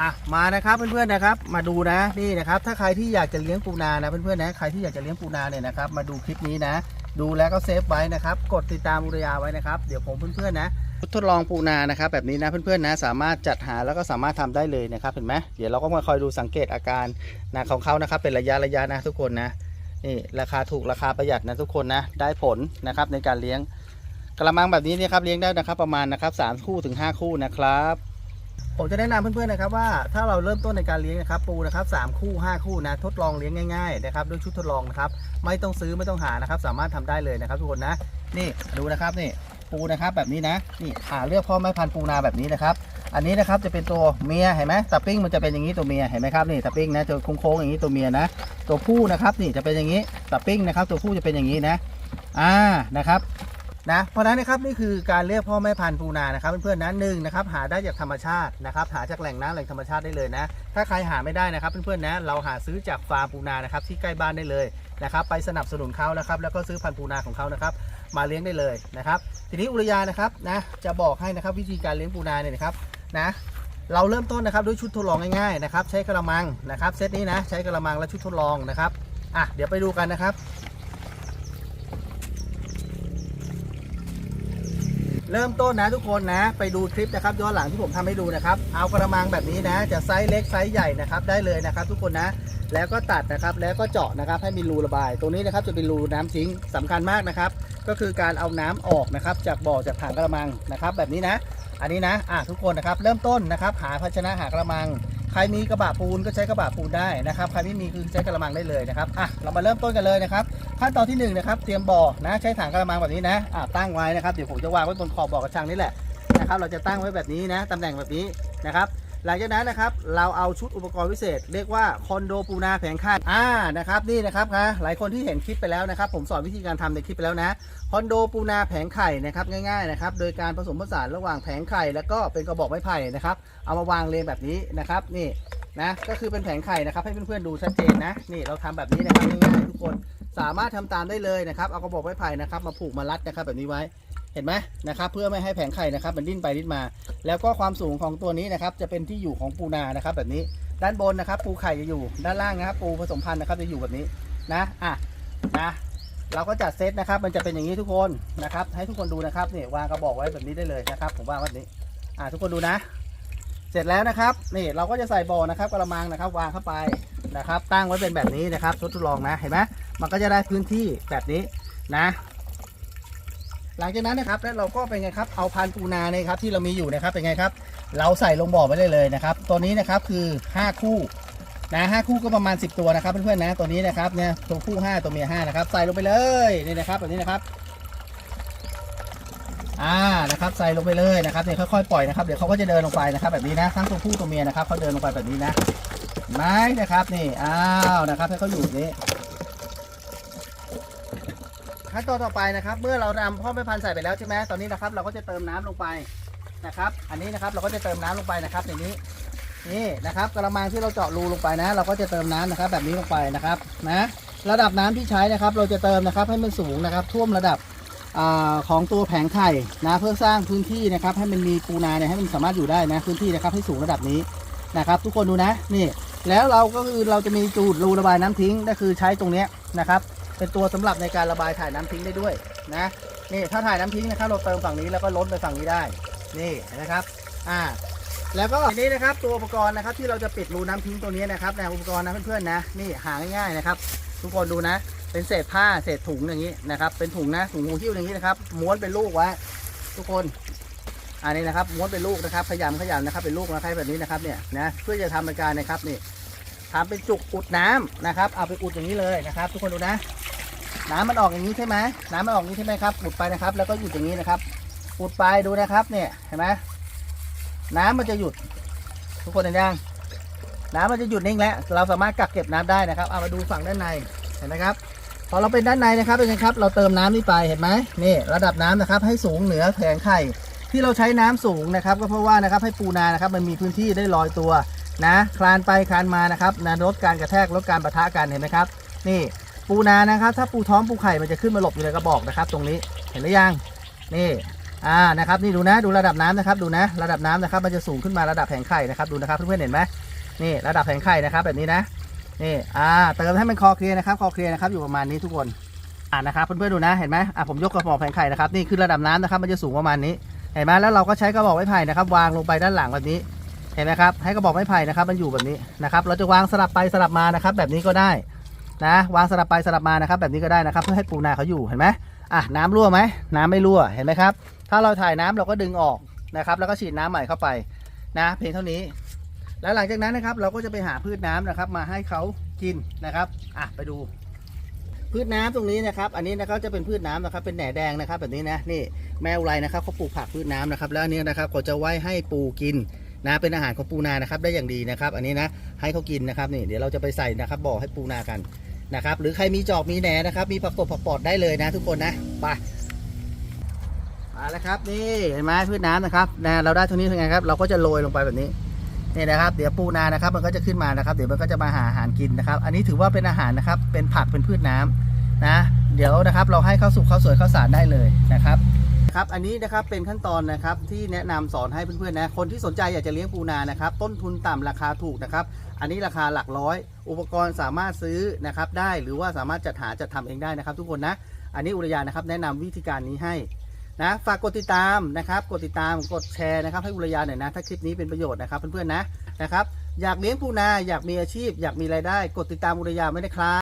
อะมานะครับเพื่อนๆนะครับ มาดูนะนี่นะครับ ถ้าใครที่อยากจะเลี้ยงปูนานะเพื่อนๆนะใครที่อยากจะเลี้ยงปูนาเนี่ยนะครับ มาดูคลิปนี้นะ ดูแล้วก็เซฟไว้นะครับ กดติดตามอุรยาไว้นะครับ เดี๋ยวผมเพื่อนๆนะทดลองปูนานะครับแบบนี้นะเพื่อนๆนะสามารถจัดหาแล้วก็สามารถทำได้เลยนะครับเห็นไหมเดี๋ยวเราก็มาคอยดูสังเกตอาการนะของเขานะครับ เป็นระยะระยะนะทุกคนนะนี่ราคาถูกราคาประหยัดนะทุกคนนะได้ผลนะครับในการเลี้ยงกระมังแบบนี้เนี่ยครับเลี้ยงได้นะครับประมาณนะครับสามคู่ถึงห้าคู่นะครับ ผมจะแนะนำเพื่อนๆนะครับว่าถ้าเราเริ่มต้นในการเลี้ยงนะครับปูนะครับสามคู่ห้าคู่นะทดลองเลี้ยงง่ายๆนะครับด้วยชุดทดลองนะครับไม่ต้องซื้อไม่ต้องหานะครับ สามารถทำได้เลยนะครับ ทุกคนนะนี่ดูนะครับนี่ปูนะครับแบบนี้นะนี่หาเลือกพ่อแม่พันธุ์ปูนาแบบนี้นะครับ อันนี้นะครับจะเป็นตัวเมียเห็นไหมตาปิ้งมันจะเป็นอย่างนี้ตัวเมียเห็นไหมครับนี่ตาปิ้งนะจะโค้งๆอย่างนี้ตัวเมียนะ ตัวผู้นะครับนี่จะเป็นอย่างนี้ตาปิ้งนะครับ ตัวผู้จะเป็นอย่างนี้นะอ่านะครับ นะเพราะนั้นนะครับนี่คือการเรียกพ่อแม่พันธุ์ปูนานะครับเพื่อนๆนะหนึ่งนะครับหาได้จากธรรมชาตินะครับหาจากแหล่งน้ำแหล่งธรรมชาติได้เลยนะ ถ้าใครหาไม่ได้นะครับเพื่อนๆนะเราหาซื้อจากฟาร์มปูนานะครับที่ใกล้บ้านได้เลยนะครับไปสนับสนุนเขานะครับแล้วก็ซื้อพันธุ์ปูนาของเขานะครับมาเลี้ยงได้เลยนะครับ ทีนี้อุรยานะครับนะจะบอกให้นะครับวิธีการเลี้ยงปูนาเนี่ยนะครับนะเราเริ่มต้นนะครับด้วยชุดทดลองง่ายๆนะครับใช้กระมังนะครับเซตนี้นะใช้กระมังและชุดทดลองนะครับอะเดี๋ยวไปดูกันนะครับ เริ่มต้นนะทุกคนนะ ไปดูคลิปนะครับย้อนหลังที่ผมทำให้ดูนะครับ เอากระมังแบบนี้นะ จะไซส์เล็กไซส์ใหญ่นะครับได้เลยนะครับ ทุกคนนะ แล้วก็ตัดนะครับแล้วก็เจาะนะครับให้มีรูระบาย ตรงนี้นะครับจะเป็นรูน้ำทิ้งสำคัญมากนะครับ ก็คือการเอาน้ำออกนะครับ จากบ่อจากถังกระมังนะครับ แบบนี้นะ อันนี้นะอะทุกคนนะครับ เริ่มต้นนะครับ หาภาชนะหากระมัง ใครมีกระบะปูนก็ใช้กระบะปูนได้นะครับ ใครไม่มีคือใช้กระมังได้เลยนะครับอะเรามาเริ่มต้นกันเลยนะครับ ขั้นตอนที่หนึ่งนะครับ เตรียมบ่อนะใช้ถังกระมังแบบนี้นะอะตั้งไว้นะครับเดี๋ยวผมจะวางไว้บนขอบบ่อกระชังนี่แหละนะครับ เราจะตั้งไว้แบบนี้นะตำแหน่งแบบนี้นะครับ หลังจากนั้นนะครับเราเอาชุดอุปกรณ์พิเศษ เรียกว่าคอนโดปูนาแผงขั้นอ่านะครับนี่นะครับนะหลายคนที่เห็นคลิปไปแล้วนะครับ ผมสอนวิธีการทำในคลิปไปแล้วนะคอนโดปูนาแผงไข่นะครับง่ายๆนะครับโดยการผสมผสานระหว่างแผงไข่แล้วก็เป็นกระบอกไม้ไผ่นะครับเอามาวางเรียงแบบนี้นะครับนี่นะก็คือเป็นแผงไข่นะครับให้เพื่อนๆดูชัดเจนนะนี่เราทำแบบนี้นะครับง่ายๆทุกคนสามารถทำตามได้เลยนะครับเอากระบอกไม้ไผ่นะครับมาผูกมารัดนะครับแบบนี้ไว้ เห็นไหมนะครับเพื่อไม่ให้แผงไข่นะครับมันดิ้นไปดิ้นมา แล้วก็ความสูงของตัวนี้นะครับจะเป็นที่อยู่ของปูนานะครับ แบบนี้ด้านบนนะครับ ปูไข่จะอยู่ ด้านล่างนะครับ ปูผสมพันธุ์นะครับจะอยู่แบบนี้นะอะนะเราก็จัดเซตนะครับ มันจะเป็นอย่างนี้ทุกคนนะครับ ให้ทุกคนดูนะครับนี่วางกระบอกไว้แบบนี้ได้เลยนะครับ ผมวางแบบนี้ อะทุกคนดูนะ เสร็จแล้วนะครับ นี่เราก็จะใส่บ่อนะครับกระมังนะครับ วางเข้าไปนะครับ ตั้งไว้เป็นแบบนี้นะครับทดลองนะเห็นไหมมันก็จะได้พื้นที่แบบนี้นะ หลังจากนั้นนะครับแล้วเราก็เป็นไงครับเอาพันธุ์ปูนาเนี่ยครับที่เรามีอยู่นะครับเป็นไงครับ เราใส่ลงบ่อไปได้เลยนะครับ ตัวนี้นะครับคือ 5 คู่นะห้าคู่ก็ประมาณ 10 ตัวนะครับเพื่อนๆนะตัวนี้นะครับเนี่ยตัวผู้5ตัวเมีย5นะครับใส่ลงไปเลยนี่นะครับแบบนี้นะครับอ่านะครับใส่ลงไปเลยนะครับเนี่ยค่อยๆปล่อยนะครับเดี๋ยวเขาก็จะเดินลงไปนะครับ แบบนี้นะทั้งตัวผู้ตัวเมียนะครับเขาเดินลงไปแบบนี้นะไม้นะครับนี่อ้าวนะครับให้เขาอยู่นี้ ขั้นตอนต่อไปนะครับ เมื่อเรานำพ่อแม่พันธุ์ใส่ไปแล้วใช่ไหมตอนนี้นะครับ เราก็จะเติมน้ำลงไปนะครับ อันนี้นะครับเราก็จะเติมน้ำลงไปนะครับในนี้นี่นะครับกระมังที่เราเจาะรูลงไปนะ เราก็จะเติมน้ำนะครับ แบบนี้ลงไปนะครับนะระดับน้ำที่ใช้นะครับ เราจะเติมนะครับให้มันสูงนะครับ ท่วมระดับอาของตัวแผงไข่นะเพื่อสร้างพื้นที่นะครับ ให้มันมีปูนาเนี่ยให้มันสามารถอยู่ได้นะพื้นที่นะครับให้สูงระดับนี้นะครับ ทุกคนดูนะนี่ แล้วเราก็คือเราจะมีจูดรูระบายน้ำทิ้งก็คือใช้ตรงเนี้ยนะครับ เป็นตัวสำหรับในการระบายถ่ายน้ำทิ้งได้ด้วยนะนี่ถ้าถ่ายน้ำทิ้งนะครับเราเติมฝั่งนี้แล้วก็ล้นไปฝั่งนี้ได้นี่นะครับอ่าแล้วก็ทีนี้นะครับตัวอุปกรณ์นะครับที่เราจะปิดรูน้ำทิ้งตัวนี้นะครับนะอุปกรณ์นะเพื่อนๆนะนี่หาง่ายๆนะครับ ทุกคนดูนะ เป็นเศษผ้าเศษถุงอย่างนี้นะครับ เป็นถุงนะถุงหูหิ้วอย่างนี้นะครับม้วนเป็นลูกไว้ทุกคนอันนี้นะครับม้วนเป็นลูกนะครับขยำขยำนะครับเป็นลูกนะครแบบนี้นะครับเนี่ยนะเพื่อจะทำเป็นการนะครับนี่ทำเป็นจุกอุดน้ำนะครับ เอาไปอุดอย่างนี้เลยนะครับ ทุกคนดูนะ น้ำมันออกอย่างนี้ใช่ไหมน้ำมันออกนี้ใช่ไหมครับอุดไปนะครับ แล้วก็หยุดอย่างนี้นะครับอุดไปดูนะครับเนี่ยเห็นไหมน้ำมันจะหยุด ทุกคนเห็นยังน้ำมันจะหยุดนิ่งแล้ว เราสามารถกักเก็บน้ำได้นะครับ เอามาดูฝั่งด้านในเห็นไหมครับพอเราเป็นด้านในนะครับเป็นไงครับ เราเติมน้ำนี่ไปเห็นไหมนี่ระดับน้ำนะครับ ให้สูงเหนือแผงไข่ที่เราใช้น้ำสูงนะครับ ก็เพราะว่านะครับให้ปูนานะครับ มันมีพื้นที่ได้ลอยตัวนะ คลานไปคลานมานะครับนะลดการกระแทกลดการปะทะกันเห็นไหมครับ นี่ ปูนานะครับ ถ้าปูท้องปูไข่มันจะขึ้นมาหลบอยู่ในกระบอกนะครับ ตรงนี้เห็นหรือยังนี่อ่านะครับนี่ดูนะดูระดับน้ำนะครับดูนะระดับน้ำนะครับ มันจะสูงขึ้นมาระดับแผงไข่นะครับดูนะครับเพื่อนๆเห็นไหมนี่ระดับแผงไข่นะครับแบบนี้นะนี่อ่าเติมให้มันคอเคลียร์นะครับคอเคลียร์นะครับอยู่ประมาณนี้ทุกคนอ่านะครับเพื่อนๆดูนะเห็นไหมอะผมยกกระบอกแผงไข่นะครับนี่คือระดับน้ำนะครับ มันจะสูงประมาณนี้เห็นไหมแล้วเราก็ใช้กระบอกไม้ไผ่นะครับ วางลงไปด้านหลังแบบนี้เห็นไหมครับให้กระบอกไม้ไผ่นะครับ มันอยู่แบบนี้นะครับ เราจะวางสลับไปสลับมานะครับ แบบนี้ก็ได้ นะวางสลับไปสลับมานะครับ แบบนี้ก็ได้นะครับเพื่อให้ปูนาเขาอยู่เห็นไหมอะน้ำรั่วไหมน้ำไม่รั่วเห็นไหมครับ ถ้าเราถ่ายน้ำเราก็ดึงออกนะครับ แล้วก็ฉีดน้ำใหม่เข้าไปนะเพียงเท่านี้ แล้วหลังจากนั้นนะครับ เราก็จะไปหาพืชน้ำนะครับ มาให้เขากินนะครับอะไปดู พืชน้ำตรงนี้นะครับ อันนี้นะครับจะเป็นพืชน้ำนะครับ เป็นแหน่แดงนะครับ แบบนี้นะนี่แมวไรนะครับเขาปลูกผักพืชน้ำนะครับ แล้วอันนี้นะครับเขาจะไว้ให้ปูกิน นะเป็นอาหารของปูนานะครับได้อย่างดีนะครับ อันนี้นะให้เขากินนะครับนี่เดี๋ยวเราจะไปใส่นะครับบ่อให้ปูนากันนะครับ หรือใครมีจอกมีแหนนะครับ มีผักตบผักปอดได้เลยนะ ทุกคนนะไปมาแล้วครับนี่เห็นไหมพืชน้ำนะครับนะเราได้เท่านี้ทำไงครับเราก็จะโรยลงไปแบบนี้นี่นะครับ เดี๋ยวปูนานะครับ มันก็จะขึ้นมานะครับ เดี๋ยวมันก็จะมาหาอาหารกินนะครับ อันนี้ถือว่าเป็นอาหารนะครับ เป็นผักเป็นพืชน้ำนะ เดี๋ยวนะครับ เราให้ข้าวสุกข้าวสวยข้าวสารได้เลยนะครับ ครับอันนี้นะครับเป็นขั้นตอนนะครับที่แนะนำสอนให้เพื่อนๆนะคนที่สนใจอยากจะเลี้ยงปูนานะครับ ต้นทุนต่ำราคาถูกนะครับ อันนี้ราคาหลักร้อย อุปกรณ์สามารถซื้อนะครับได้หรือว่าสามารถจัดหาจัดทำเองได้นะครับ ทุกคนนะ อันนี้อุทยานนะครับแนะนำวิธีการนี้ให้นะฝากกดติดตามนะครับ กดติดตามกดแชร์นะครับ ให้อุรยาหน่อยนะ ถ้าคลิปนี้เป็นประโยชน์นะครับเพื่อนๆนะนะครับ อยากเลี้ยงปูนาอยากมีอาชีพ อยากมีรายได้ กดติดตามอุรยาไม่ได้ครับ